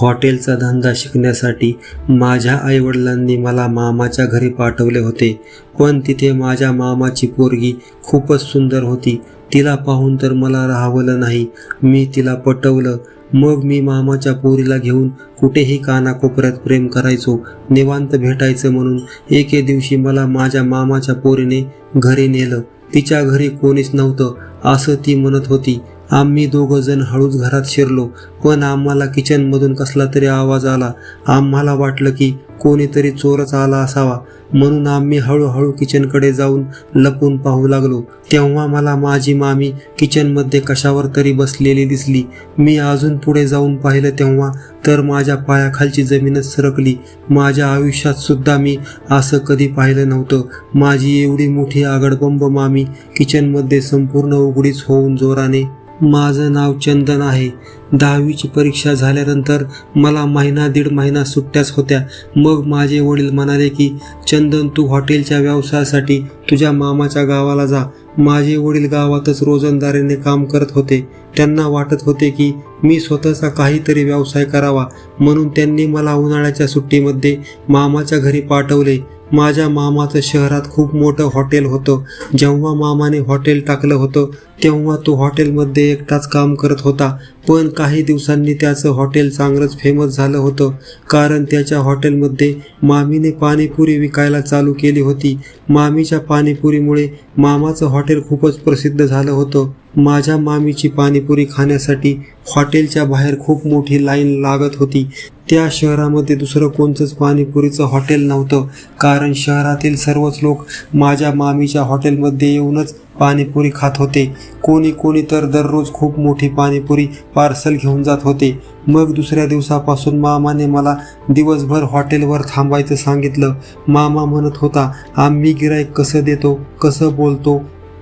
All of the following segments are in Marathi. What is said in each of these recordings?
हॉटेलचा धंदा शिकण्यासाठी माझ्या आईवडिलांनी मला मामाच्या घरी पाठवले होते. पण तिथे माझ्या मामाची पोरगी खूपच सुंदर होती. तिला पाहून तर मला राहावलं नाही. मी तिला पटवलं. मग मी मामाच्या पोरीला घेऊन कुठेही कानाकोपऱ्यात प्रेम करायचो निवांत भेटायचं म्हणून एके दिवशी मला माझ्या मामाच्या पोरीने घरी नेलं. तिच्या घरी कोणीच नव्हतं असं ती म्हणत होती. आम्ही दोघं जण हळूच घरात शिरलो. पण आम्हाला किचनमधून कसला तरी आवाज आला. आम्हाला वाटलं की कोणीतरी चोरच आला असावा. म्हणून आम्ही हळूहळू किचनकडे जाऊन लपून पाहू लागलो. तेव्हा मला माझी मामी किचनमध्ये कशावर तरी बसलेली दिसली. मी अजून पुढे जाऊन पाहिलं तेव्हा तर माझ्या पायाखालची जमीनच सरकली. माझ्या आयुष्यात सुद्धा मी असं कधी पाहिलं नव्हतं. माझी एवढी मोठी आगडबंब मामी किचनमध्ये संपूर्ण उघडीच होऊन जोराने माझं नाव चंदन आहे. दहावीची परीक्षा झाल्यानंतर मला महिना दीड महिना सुट्ट्याच होत्या. मग माझे वडील म्हणाले की चंदन तू हॉटेलच्या व्यवसायासाठी तुझ्या मामाच्या गावाला जा. माझे वडील गावातच रोजंदारीने काम करत होते. त्यांना वाटत होते की मी स्वतःचा काहीतरी व्यवसाय करावा. म्हणून त्यांनी मला उन्हाळ्याच्या सुट्टीमध्ये मामाच्या घरी पाठवले. माझ्या मामाचं शहरात खूप मोठं हॉटेल होतं. जेव्हा मामाने हॉटेल टाकलं होतं तेव्हा तो हॉटेलमध्ये एकटाच काम करत होता. पण काही दिवसांनी त्याचं हॉटेल चांगलंच फेमस झालं होतं. कारण त्याच्या हॉटेलमध्ये मामीने पाणीपुरी विकायला चालू केली होती. मामीच्या पाणीपुरीमुळे मामाचं हॉटेल खूपच प्रसिद्ध झालं होतं. माझ्या मामीची पाणीपुरी खाण्यासाठी हॉटेलच्या बाहेर खूप मोठी लाईन लागत होती. त्या शहरामध्ये दुसरं कोणतंच पाणीपुरीचं हॉटेल नव्हतं. कारण शहरातील सर्वच लोक माझ्या मामीच्या हॉटेलमध्ये येऊनच पाणीपुरी खात होते. कोणी कोणी तर दररोज खूप मोठी पाणीपुरी पार्सल घेऊन जात होते. मग दुसऱ्या दिवसापासून मामाने मला दिवसभर हॉटेलवर थांबायचं सांगितलं. मामा म्हणत होता आम्ही गिराईक कसं देतो कसं बोलतो?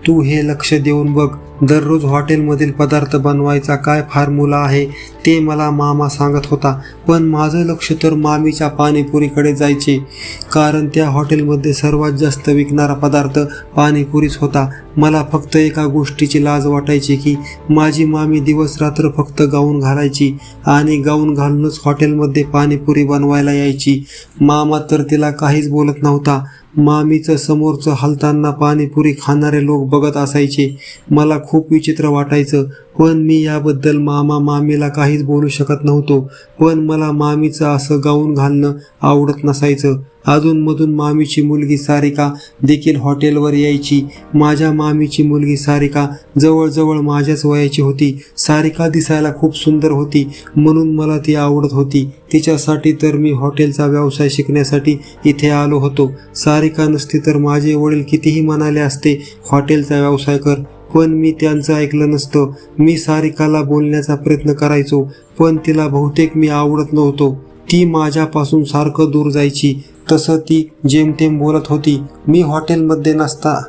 तू हे लक्ष देऊन बघ. दररोज हॉटेलमधील पदार्थ बनवायचा काय फॉर्म्युला आहे ते मला मामा सांगत होता. पण माझं लक्ष तर मामीच्या पाणीपुरीकडे जायचे. कारण त्या हॉटेलमध्ये सर्वात जास्त विकणारा पदार्थ पाणीपुरीच होता. मला फक्त एका गोष्टीची लाज वाटायची की माझी मामी दिवस रात्र फक्त गाऊन घालायची आणि गाऊन घालूनच हॉटेलमध्ये पाणीपुरी बनवायला यायची. मामा तर तिला काहीच बोलत नव्हता. मामीचं समोरचं हलताना पाणीपुरी खाणारे लोक बघत असायचे. मला खूप विचित्र वाटायचं. पण मी याबद्दल मामा मामीला काहीच बोलू शकत नव्हतो. पण मला मामीचं असं गाऊन घालणं आवडत नसायचं. अधूनमधून मामीची मुलगी सारिका देखील हॉटेलवर यायची. माझ्या मामीची मुलगी सारिका जवळजवळ माझ्याच वयाची होती. सारिका दिसायला खूप सुंदर होती म्हणून मला ती आवडत होती. तिच्यासाठी तर मी हॉटेलचा व्यवसाय शिकण्यासाठी इथे आलो होतो. सारिका नसती तर माझे वडील कितीही म्हणाले असते हॉटेलचा व्यवसाय कर. पण मी त्यांचं ऐकलं नसतं. मी सारिकाला बोलण्याचा प्रयत्न करायचो पण तिला बहुतेक मी आवडत नव्हतो. ती माझ्यापासून सारखं दूर जायची. तसं ती जेमतेम बोलत होती मी हॉटेलमध्ये नसता.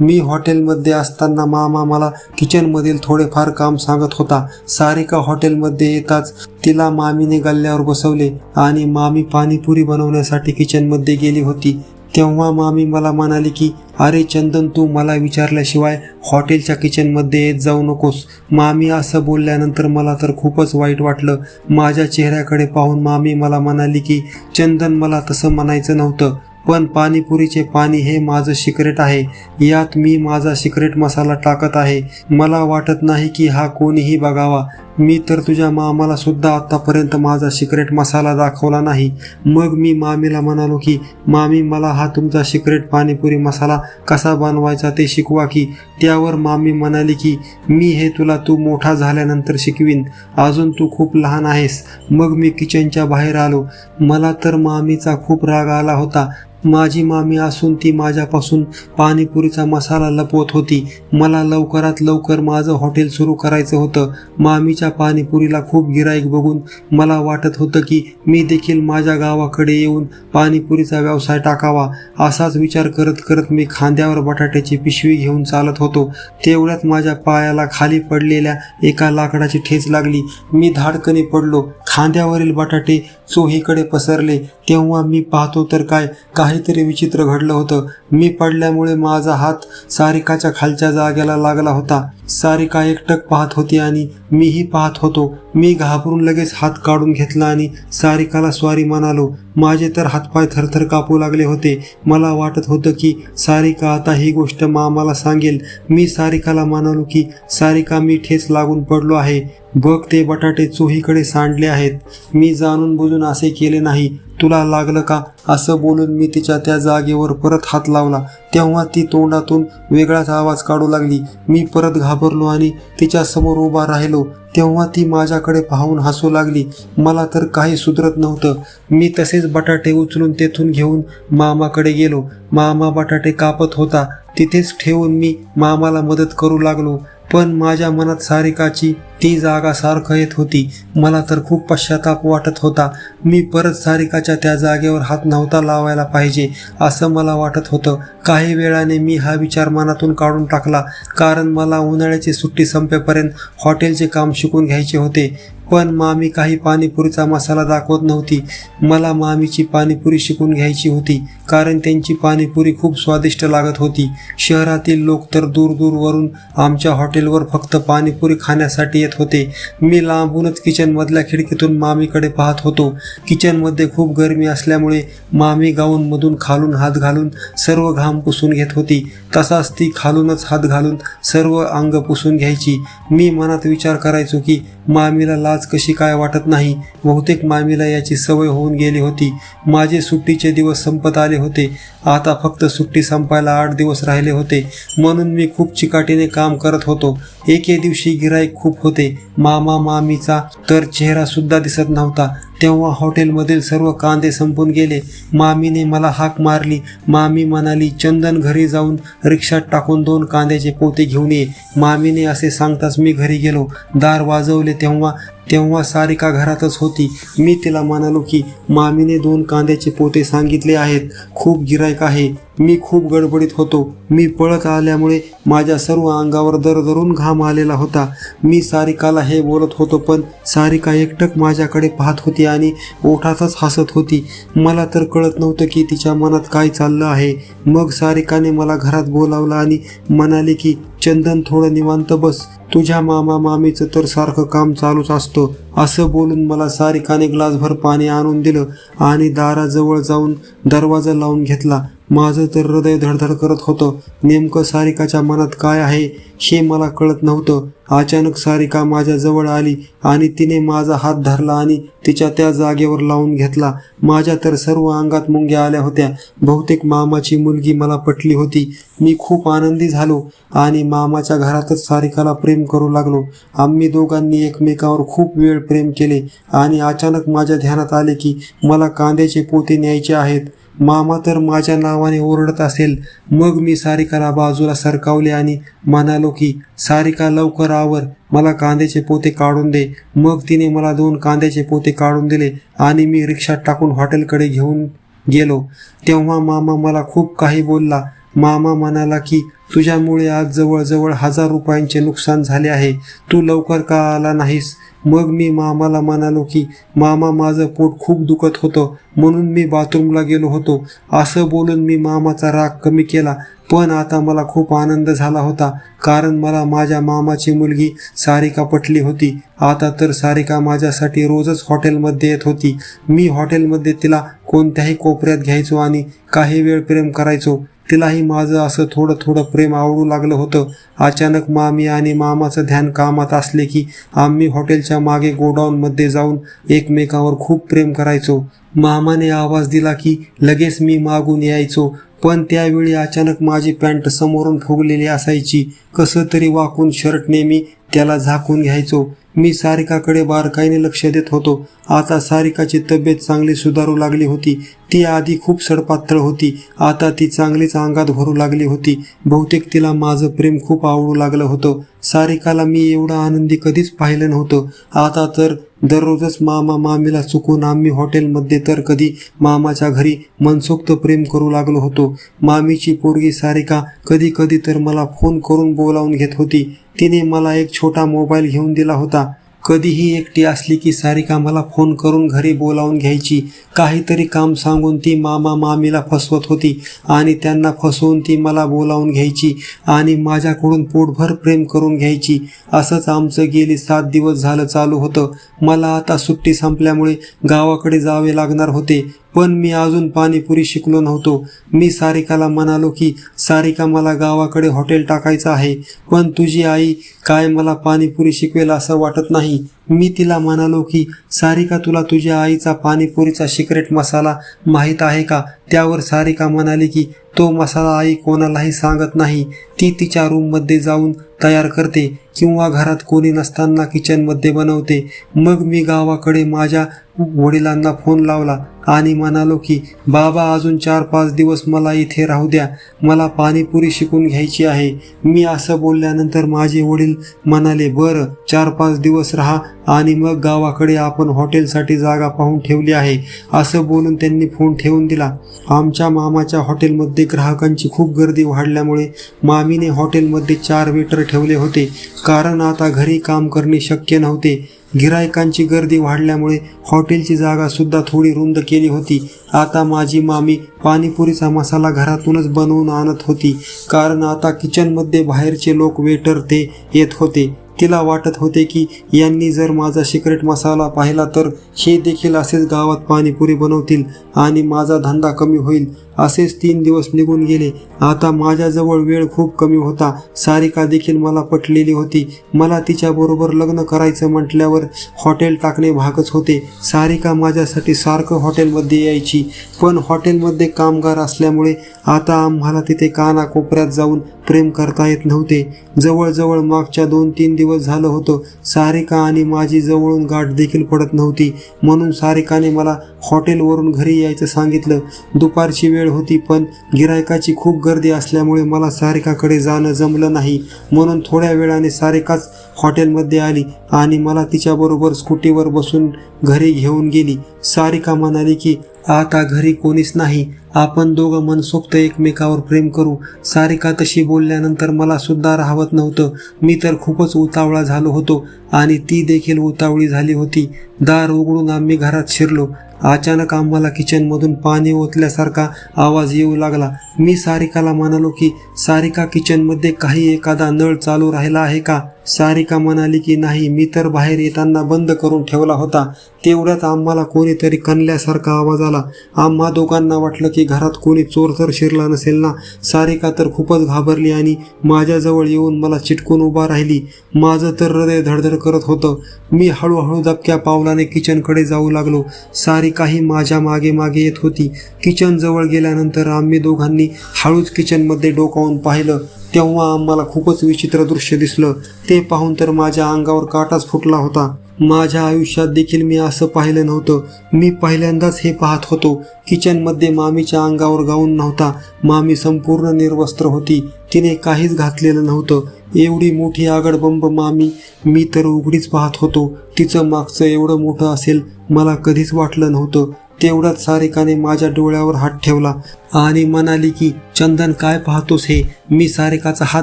मी हॉटेलमध्ये असताना मामा मला किचनमधील थोडेफार काम सांगत होता. सारिका हॉटेलमध्ये येताच तिला मामीने गल्ल्यावर बसवले आणि मामी पाणीपुरी बनवण्यासाठी किचनमध्ये गेली होती. तेव्हा मामी मला म्हणाली की अरे चंदन तू मला विचारल्याशिवाय हॉटेलच्या किचनमध्ये येत जाऊ नकोस. मामी असं बोलल्यानंतर मला तर खूपच वाईट वाटलं. माझ्या चेहऱ्याकडे पाहून मामी मला म्हणाली की चंदन मला तसं म्हणायचं नव्हतं पण पाणीपुरीचे पाणी हे माझं सिक्रेट आहे. यात मी माझा सिक्रेट मसाला टाकत आहे. मला वाटत नाही की हा कोणीही बघावा. मी तर तुझ्या मामाला सुद्धा आतापर्यंत माझा सिक्रेट मसाला दाखवला नाही. मग मी मामीला म्हणालो की मामी मला हा तुमचा सिक्रेट पाणीपुरी मसाला कसा बनवायचा ते शिकवा की. त्यावर मामी म्हणाली की मी हे तुला तू मोठा झाल्यानंतर शिकवीन. अजून तू खूप लहान आहेस. मग मी किचनच्या बाहेर आलो. मला तर मामीचा खूप राग आला होता. माझी मामी असून ती माझ्यापासून पाणीपुरीचा मसाला लपवत होती. मला लवकरात लवकर माझं हॉटेल सुरू करायचं होतं. मामीच्या पाणीपुरीला खूप गिराईक बघून मला वाटत होतं की मी देखील माझ्या गावाकडे येऊन पाणीपुरीचा व्यवसाय टाकावा. असाच विचार करत करत मी खांद्यावर बटाट्याची पिशवी घेऊन चालत होतो. तेवढ्यात माझ्या पायाला खाली पडलेल्या एका लाकडाची ठेच लागली. मी धाडकने पडलो. खांद्यावरील बटाटे चोहीकडे पसरले. तेव्हा मी पाहतो तर काय काही काहीतरी विचित्र घडलं होतं. मी पडल्यामुळे माझा हात सारिकाच्या खालच्या जागेला लागला होता. सारिका एकटक पाहत होती आणि मीही पाहत होतो. मी घाबरून लगेच हात काढून घेतला आणि सारिकाला स्वारी म्हणालो माझे तर हातपाय थरथर कापू लागले होते. मला वाटत होतं की सारिका आता ही गोष्ट मामाला सांगेल. मी सारिकाला म्हणालो की सारिका मी ठेच लागून पडलो आहे. बघ ते बटाटे चोहीकडे सांडले आहेत. मी जाणून बुजून असे केले नाही. तुला लागलं का? असं बोलून मी तिच्या त्या जागेवर परत हात लावला. तेव्हा ती तोंडातून वेगळाच आवाज काढू लागली. मी परत घाबरलो आणि तिच्या समोर उभा राहिलो. तेव्हा ती माझ्याकडे पाहून हसू लागली. मला तर काही सुधरत नव्हतं. मी तसेच बटाटे उचलून तेथून घेऊन मामाकडे गेलो. मामा बटाटे कापत होता. तिथेच ठेवून मी मामाला मदत करू लागलो. पण माझ्या मनात सारिकाची ती जागा सारखं येत होती. मला तर खूप पश्चाताप वाटत होता. मी परत सारिकाच्या त्या जागेवर हात नव्हता लावायला पाहिजे असं मला वाटत होतं. काही वेळाने मी हा विचार मनातून काढून टाकला कारण मला उन्हाळ्याची सुट्टी संपेपर्यंत हॉटेलचे काम शिकून घ्यायचे होते. पण मामी काही पाणीपुरीचा मसाला दाखवत नव्हती. मला मामीची पाणीपुरी शिकून घ्यायची होती कारण त्यांची पाणीपुरी खूप स्वादिष्ट लागत होती. शहरातील लोक तर दूर दूरवरून आमच्या हॉटेलवर फक्त पाणीपुरी खाण्यासाठी येत होते. मी लांबूनच किचनमधल्या खिडकीतून मामीकडे पाहत होतो. किचनमध्ये खूप गरमी असल्यामुळे मामी गाऊनमधून खालून हात घालून सर्व घाम पुसून घेत होती. तसाच ती खालूनच हात घालून सर्व अंग पुसून घ्यायची. मी मनात विचार करायचो की मामीला लाज कशी काय वाटत नाही? बहुतेक मामीला याची सवय होऊन गेली होती. माझे सुट्टीचे दिवस संपत आले होते. आता फक्त सुट्टी संपायला आठ दिवस राहिले होते. म्हणून मी खूप चिकाटीने काम करत होतो. एके दिवशी गिराईक खूप होते. मामा मामीचा तर चेहरा सुद्धा दिसत नव्हता. तेव्हा हॉटेलमधील सर्व कांदे संपून गेले. मामीने मला हाक मारली. मामी म्हणाली चंदन घरी जाऊन रिक्षात टाकून दोन कांद्याचे पोते घेऊन ये. मामीने असे सांगताच मी घरी गेलो. दार वाजवले तेव्हा तेव्हा सारिका घरातच होती. मी तिला म्हणालो की मामीने दोन कांद्याचे पोते सांगितले आहेत. खूप गिरायक आहे. मी खूप गडबडीत होतो. मी पळत आल्यामुळे माझ्या सर्व अंगावर दरदरून घाम आलेला होता. मी सारिकाला हे बोलत होतो पण सारिका एकटक माझ्याकडे पाहत होती आणि ओठातच हसत होती. मला तर कळत नव्हतं की तिच्या मनात काय चाललं आहे. मग सारिकाने मला घरात बोलावलं आणि म्हणाले की चंदन थोडं निवांत बस. तुझ्या मामा मामीचं तर सारखं काम चालूच असतं. असं बोलून मला सारिकाने ग्लासभर पाणी आणून दिलं आणि दाराजवळ जाऊन दरवाजा लावून घेतला. माझं तर हृदय धडधड करत होतं. नेमकं सारिकाच्या मनात काय आहे हे मला कळत नव्हतं. अचानक सारिका माझ्या जवळ आली आणि तिने माझा हात धरला आणि तिच्या त्या जागेवर लावून घेतला. माझ्या तर सर्व अंगात मुंग्या आल्या होत्या. बहुतेक मामाची मुलगी मला पटली होती. मी खूप आनंदी झालो आणि मामाच्या घरातच सारिकाला प्रेम करू लागलो. आम्ही दोघांनी एकमेकावर खूप वेळ प्रेम केले आणि अचानक माझ्या ध्यानात आले की मला कांद्याचे पोते न्यायचे आहेत. मामा तर माझ्या नावाने ओरडत असेल. मग मी सारिकाला बाजूला सरकावले आणि म्हणालो की सारिका लवकर आवर. मला कांद्याचे पोते काढून दे. मग तिने मला दोन कांद्याचे पोते काढून दिले आणि मी रिक्षात टाकून हॉटेलकडे घेऊन गेलो. तेव्हा मामा मला खूप काही बोलला. मामा म्हणाला की तुझ्यामुळे आज जवळजवळ हजार रुपयांचे नुकसान झाले आहे. तू लवकर का आला नाहीस? मग मी मामाला म्हणालो की मामा माझं पोट खूप दुखत होतं. म्हणून मी बाथरूमला गेलो होतो. असं बोलून मी मामाचा राग कमी केला. पण आता मला खूप आनंद झाला होता. कारण मला माझ्या मामाची मुलगी सारिका पटली होती. आता तर सारिका माझ्यासाठी रोजच हॉटेलमध्ये येत होती. मी हॉटेलमध्ये तिला कोणत्याही कोपऱ्यात घ्यायचो आणि काही वेळ प्रेम करायचो. तिलाही माझं असं थोडं थोडं प्रेम आवडू लागलं होतं. अचानक मामी आणि मामाचं ध्यान कामात असले की आम्ही हॉटेलच्या मागे गोडाऊनमध्ये जाऊन एकमेकावर खूप प्रेम करायचो. मामाने आवाज दिला की लगेच मी मागून यायचो पण त्यावेळी अचानक माझी पॅन्ट समोरून फुगलेली असायची. कसं तरी वाकून शर्ट नेहमी त्याला झाकून घ्यायचो. मी सारिकाकडे बारकाईने लक्ष देत होतो. आता सारिकाची तब्येत चांगली सुधारू लागली होती. ती आधी खूप सडपातळ होती. आता ती चांगलीच अंगात भरू लागली होती. बहुतेक तिला माझं प्रेम खूप आवडू लागलं होतं. सारिकाला मी एवढा आनंदी कधीच पाहिलं नव्हतं. आता तर दररोजच मामा मामीला चुकून आम्ही हॉटेलमध्ये तर कधी मामाच्या घरी मनसोक्त प्रेम करू लागलो होतो. मामीची पोरगी सारिका कधी कधी तर मला फोन करून बोलावून घेत होती. तिने मला एक छोटा मोबाईल घेऊन दिला होता. कधीही एकटी असली की सारिका मला फोन करून घरी बोलावून घ्यायची. काहीतरी काम सांगून ती मामा मामीला फसवत होती आणि त्यांना फसवून ती मला बोलावून घ्यायची आणि माझ्याकडून पोटभर प्रेम करून घ्यायची. असंच आमचं गेली सात दिवस झालं चालू होतं. मला आता सुट्टी संपल्यामुळे गावाकडे जावे लागणार होते. पण मी अजून पाणीपुरी शिकलो नव्हतो. मी सारिकाला म्हणालो की सारिका मला गावाकडे हॉटेल टाकायचं आहे पण तुझी आई काय मला पाणीपुरी शिकवेल असं वाटत नाही. मी तिला म्हणालो की सारिका तुला तुझ्या आईचा पाणीपुरीचा सिक्रेट मसाला माहीत आहे का? त्यावर सारिका म्हणाली की तो मसाला आई कोणालाही सांगत नाही. ती तिच्या रूममध्ये जाऊन तयार करते. किंवा घरात कोणी नसताना किचनमध्ये बनवते. मग मी गावाकडे माझ्या वडिलांना फोन लावला आणि म्हणालो की बाबा अजून चार पाच दिवस मला इथे राहू द्या. मला पाणीपुरी शिकून घ्यायची आहे. मी असं बोलल्यानंतर माझे वडील म्हणाले बरं चार पाच दिवस राहा आणि मग गावाकडे आपण हॉटेलसाठी जागा पाहून ठेवली आहे. असं बोलून त्यांनी फोन ठेवून दिला. आमच्या मामाच्या हॉटेलमध्ये ग्राहकांची खूप गर्दी वाढल्यामुळे मामीने हॉटेलमध्ये चार वेटर ठेवले होते. कारण आता घरी काम करणे शक्य नव्हते. गिरायकांची गर्दी वाढल्यामुळे हॉटेलची जागा सुद्धा थोडी रुंद केली होती. आता माझी मामी पाणीपुरीचा मसाला घरातूनच बनवून आणत होती. कारण आता किचनमध्ये बाहेरचे लोक वेटर ते येत होते. तिला वाटत होते की यांनी जर माझा सिक्रेट मसाला पाहिला तर हे देखील असेच गावात पाणीपुरी बनवतील आणि माझा धंदा कमी होईल. असेच तीन दिवस निघून गेले. आता माझ्याजवळ वेळ खूप कमी होता. सारिका देखील मला पटलेली होती. मला तिच्याबरोबर लग्न करायचं म्हटल्यावर हॉटेल टाकणे भागच होते. सारिका माझ्यासाठी सारखं हॉटेलमध्ये यायची. पण हॉटेलमध्ये कामगार असल्यामुळे आता आम्हाला तिथे कानाकोपऱ्यात जाऊन प्रेम करता येत नव्हते. जवळजवळ मागच्या दोन तीन दिवस झालं होतं. सारिका आणि माझी जवळून गाठ देखील पडत नव्हती. म्हणून सारिकाने मला हॉटेलवरून घरी यायचं सांगितलं. दुपारची वेळ होती पण गिरायकाची खूप गर्दी असल्यामुळे मला सारिकाकडे जाणं जमलं नाही. म्हणून थोड्या वेळाने सारिकाच हॉटेलमध्ये आली आणि मला तिच्याबरोबर स्कूटीवर बसून घरी घेऊन गेली. सारिका म्हणाली की आता घरी कोणीच नाही. आपण दोघं मनसोक्त एकमेकावर प्रेम करू. सारिका तशी बोलल्यानंतर मला सुद्धा राहवत नव्हतं. मी तर खूपच उतावळा झालो होतो आणि ती देखील उतावळी झाली होती. दार उघडून आम्ही घरात शिरलो. अचानक आम्हाला किचनमधून पाणी ओतल्यासारखा आवाज येऊ लागला. मी सारिकाला म्हणालो की सारिका किचनमध्ये काही एखादा नळ चालू राहिला आहे का? सारिका म्हणाली की नाही. मी तर बाहेर येताना बंद करून ठेवला होता. तेवढ्यात आम्हाला कोणी कोणीतरी कणल्यासारखा आवाज आला. आम्हा दोघांना वाटलं की घरात कोणी चोर तर शिरला नसेल ना? सारिका तर खूपच घाबरली आणि माझ्याजवळ येऊन मला चिटकून उभा राहिली. माझं तर हृदय धडधड करत होतं. मी हळूहळू दबक्या पावलाने किचनकडे जाऊ लागलो. सारिकाही माझ्या मागे मागे येत होती. किचन जवळ गेल्यानंतर आम्ही दोघांनी हळूच किचनमध्ये डोकावून पाहिलं. तेव्हा आम्हाला खूपच विचित्र दृश्य दिसलं. ते पाहून तर माझ्या अंगावर काटाच फुटला होता. माझ्या आयुष्यात देखील मी असं पाहिलं नव्हतं. मी पहिल्यांदाच हे पाहत होतो. किचनमध्ये मामीच्या अंगावर गाऊन नव्हता. मामी संपूर्ण निर्वस्त्र होती. तिने काहीच घातलेलं नव्हतं. एवढी मोठी आगडबंब मामी मी तर उघडीच पाहत होतो. तिचं मागचं एवढं मोठं असेल मला कधीच वाटलं नव्हतं. तेवढ्यात सारिकाने माझ्या डोळ्यावर हात ठेवला आणि म्हणाली की चंदन काय पाहतोस हे? मी सारिकाचा हात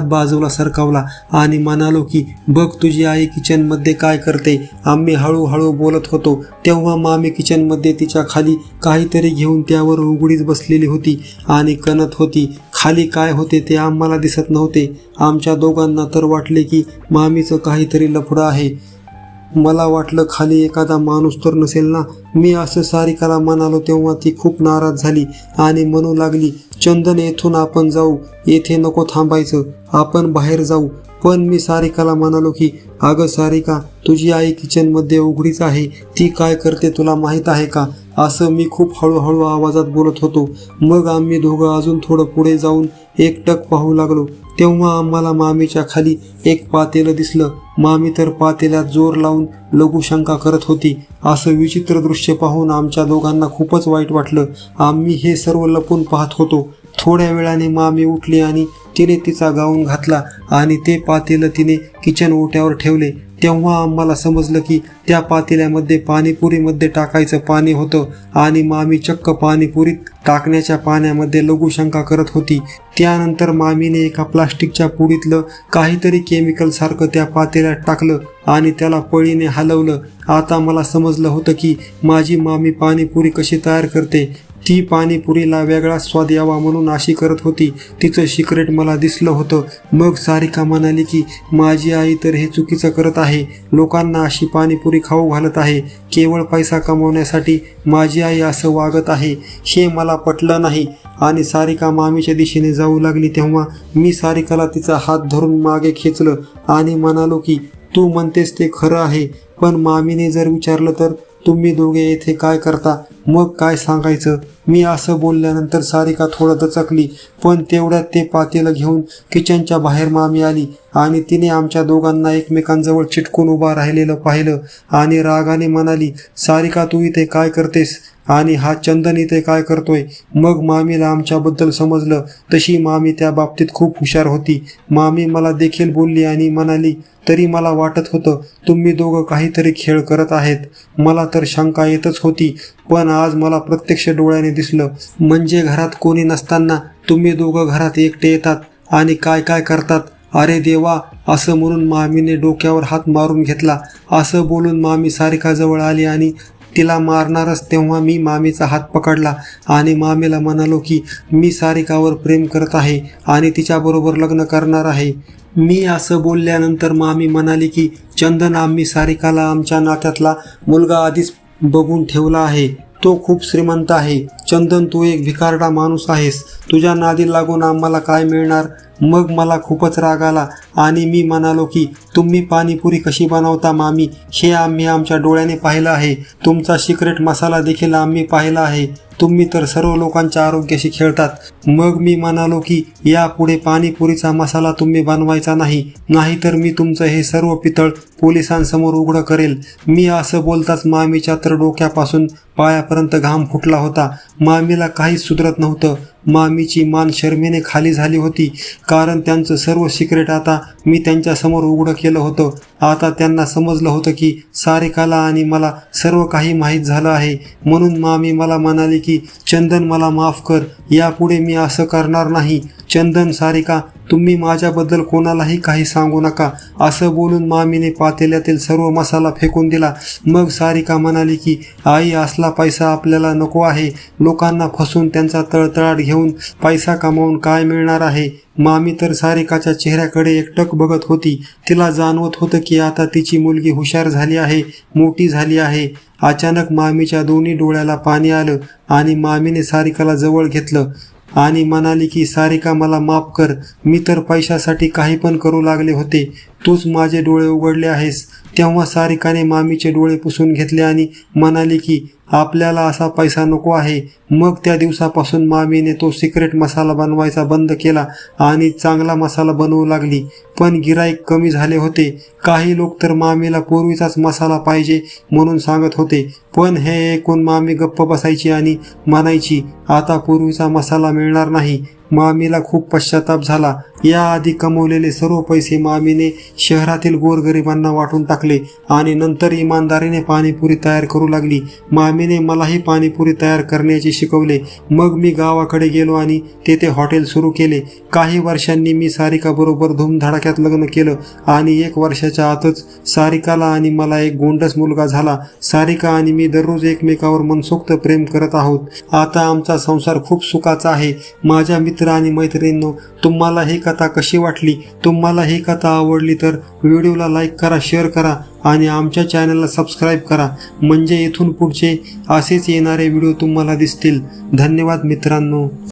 बाजूला सरकावला आणि म्हणालो की बघ तुझी आई किचनमध्ये काय करते. आम्ही हळूहळू बोलत होतो. तेव्हा मामी किचनमध्ये तिच्या खाली काहीतरी घेऊन त्यावर उघडीच बसलेली होती आणि कणत होती. खाली काय होते ते आम्हाला दिसत नव्हते. आमच्या दोघांना तर वाटले की मामीचं काहीतरी लफडं आहे. मला वाटलं खाली एखादा माणूस तर नसेल ना. मी असं सारिकाला म्हणालो तेव्हा ती खूप नाराज झाली आणि म्हणू लागली चंदन येथून आपण जाऊ. येथे नको थांबायचं. आपण बाहेर जाऊ. पण मी सारिकाला म्हणालो की अगं सारिका तुझी आई किचनमध्ये उघडीच आहे. ती काय करते तुला माहीत आहे का? असं मी खूप हळूहळू आवाजात बोलत होतो. मग आम्ही दोघं अजून थोडं पुढे जाऊन एकटक पाहू लागलो. तेव्हा आम्हाला मामीच्या खाली एक पातेलं दिसलं. मामी तर पातेल्यात जोर लावून लघुशंका करत होती. असं विचित्र दृश्य पाहून आमच्या दोघांना खूपच वाईट वाटलं. आम्ही हे सर्व लपून पाहत होतो. थोड्या वेळाने मामी उठली आणि तिने तिचा गाऊन घातला आणि ते पातेलं तिने किचन ओट्यावर ठेवले. तेव्हा आम्हाला समजलं की त्या पातेल्यामध्ये पाणीपुरीमध्ये टाकायचं पाणी होतं आणि मामी चक्क पाणीपुरीत टाकण्याच्या पाण्यामध्ये लघुशंका करत होती. त्यानंतर मामीने एका प्लास्टिकच्या पुडीतलं काहीतरी केमिकल सारखं त्या पातेल्यात टाकलं आणि त्याला पळीने हलवलं. आता मला समजलं होतं की माझी मामी पाणीपुरी कशी तयार करते ती पाणीपुरीला वेगळा स्वाद यावा म्हणून अशी करत होती. तिचं सिक्रेट मला दिसलं होतं. मग सारिका म्हणाली की माझी आई तर हे चुकीचं करत आहे. लोकांना अशी पाणीपुरी खाऊ घालत आहे. केवळ पैसा कमवण्यासाठी माझी आई असं वागत आहे. हे मला पटलं नाही. आणि सारिका मामीच्या दिशेने जाऊ लागली तेव्हा मी सारिकाला तिचा हात धरून मागे खेचलं आणि म्हणालो की तू म्हणतेस ते खरं आहे. पण मामीने जर विचारलं तर तुम्ही दोघे येथे काय करता? मग काय सांगायचं? मी असं बोलल्यानंतर सारिका थोडं दचकली पण तेवढ्यात ते पातेलं घेऊन किचनच्या बाहेर मामी आली आणि तिने आमच्या दोघांना एकमेकांजवळ चिटकून उभा राहिलेलं पाहिलं आणि रागाने म्हणाली सारिका तू इथे काय करतेस? आणि हा चंदन इथे काय करतोय? मग मामीला आमच्याबद्दल समजलं. तशी मामी त्या बाबतीत खूप हुशार होती. मामी मला देखील बोलली आणि म्हणाली तरी मला वाटत होतं तुम्ही दोघं काहीतरी खेळ करत आहेत. मला तर शंका येतच होती पण आज मला प्रत्यक्ष डोळ्याने दिसलं. म्हणजे घरात कोणी नसताना तुम्ही दोघं घरात एकटे येतात आणि काय काय करतात? अरे देवा असं म्हणून मामीने डोक्यावर हात मारून घेतला. असं बोलून मामी सारिकाजवळ आली आणि तिला मारणारच तेव्हा मी मामीचा हात पकडला आणि मामीला म्हणालो की मी सारिकावर प्रेम करत आहे आणि तिच्याबरोबर लग्न करणार आहे. मी असं बोलल्यानंतर मामी म्हणाली की चंदन आम्ही सारिकाला आमच्या नात्यातला मुलगा आधीच बघून ठेवला आहे. तो खूप श्रीमंत आहे. चंदन तू एक भिकारडा माणूस आहेस. तुझ्या नादी लागून आम्हाला काय मिळणार? मग मला खूपच राग आला आणि मी म्हणालो की तुम्ही पाणीपुरी कशी बनवता मामी? हे आम्ही आमच्या डोळ्याने पाहिलं आहे. तुमचा सिक्रेट मसाला देखील आम्ही पाहिला आहे. तुम्ही तर सर्व लोकांच्या आरोग्याशी खेळतात. मग मी म्हणालो की यापुढे पाणीपुरीचा मसाला तुम्ही बनवायचा नाही नाहीतर मी तुमचं हे सर्व पितळ पोलिसांसमोर उघडं करेल. मी असं बोलताच मामीच्या तर डोक्यापासून पायापर्यंत घाम फुटला होता. मामीला काहीच सुधरत नव्हतं. मामीची मान शर्मेने खाली झाली होती. कारण त्यांचं सर्व सिक्रेट आता मी त्यांच्यासमोर उघडं केलं होतं. आता त्यांना समजलं होतं की सारिकाला आणि मला सर्व काही माहीत झालं आहे. म्हणून मामी मला म्हणाली की चंदन मला माफ कर. यापुढे मी असं करणार नाही. चंदन सारिका तुम्ही माझ्याबद्दल कोणालाही काही सांगू नका. असं बोलून मामीने पातेल्यातील सर्व मसाला फेकून दिला. मग सारिका म्हणाली की आई असला पैसा आपल्याला नको आहे. लोकांना फसून त्यांचा तळतळाट घेऊन पैसा कमावून काय मिळणार आहे? मामी तर सारिकाच्या चेहऱ्याकडे एकटक बघत होती. तिला जाणवत होतं की आता तिची मुलगी हुशार झाली आहे मोठी झाली आहे. अचानक मामीच्या दोन्ही डोळ्याला पाणी आलं आणि मामीने सारिकाला जवळ घेतलं. आणि म्हणाली की सारिका मला माफ कर. मी तर पैशासाठी काही पण करू लागले होते तूच माझे डोळे उघडले आहेस. तेव्हा सारिकाने मामीचे डोळे पुसून घेतले आणि म्हणाली की आपल्याला असा पैसा नको आहे. मग त्या दिवसापासून मामीने तो सिक्रेट मसाला बनवायचा बंद केला आणि चांगला मसाला बनवू लागली. पण गिराईक कमी झाले होते. काही लोक तर मामीला पूर्वीचाच मसाला पाहिजे म्हणून सांगत होते. पण हे ऐकून मामी गप्प बसायची आणि म्हणायची आता पूर्वीचा मसाला मिळणार नाही. मामीला खूप पश्चाताप झाला. याआधी कमवलेले सर्व पैसे मामीने शहरातील गोरगरिबांना वाटून टाकले आणि नंतर इमानदारीने पाणीपुरी तयार करू लागली. मामीने मलाही पाणीपुरी तयार करण्याचे शिकवले. मग मी गावाकडे गेलो आणि तेथे हॉटेल सुरू केले. काही वर्षांनी मी सारिकाबरोबर धूमधडाक्यात लग्न केलं आणि एक वर्षाच्या आतच सारिकाला आणि मला एक गोंडस मुलगा झाला. सारिका आणि मी दररोज एकमेकावर मनसोक्त प्रेम करत आहोत. आता आमचा संसार खूप सुखाचा आहे. माझ्या मित्र मित्र आणि मैत्रिणींनो तुम्हाला ही कथा कशी वाटली? तुम्हाला ही कथा आवडली तर व्हिडिओला लाईक करा शेअर करा आणि आमच्या चॅनलला सबस्क्राईब करा. म्हणजे इथून पुढचे असेच येणारे व्हिडिओ तुम्हाला दिसतील. धन्यवाद मित्रांनो.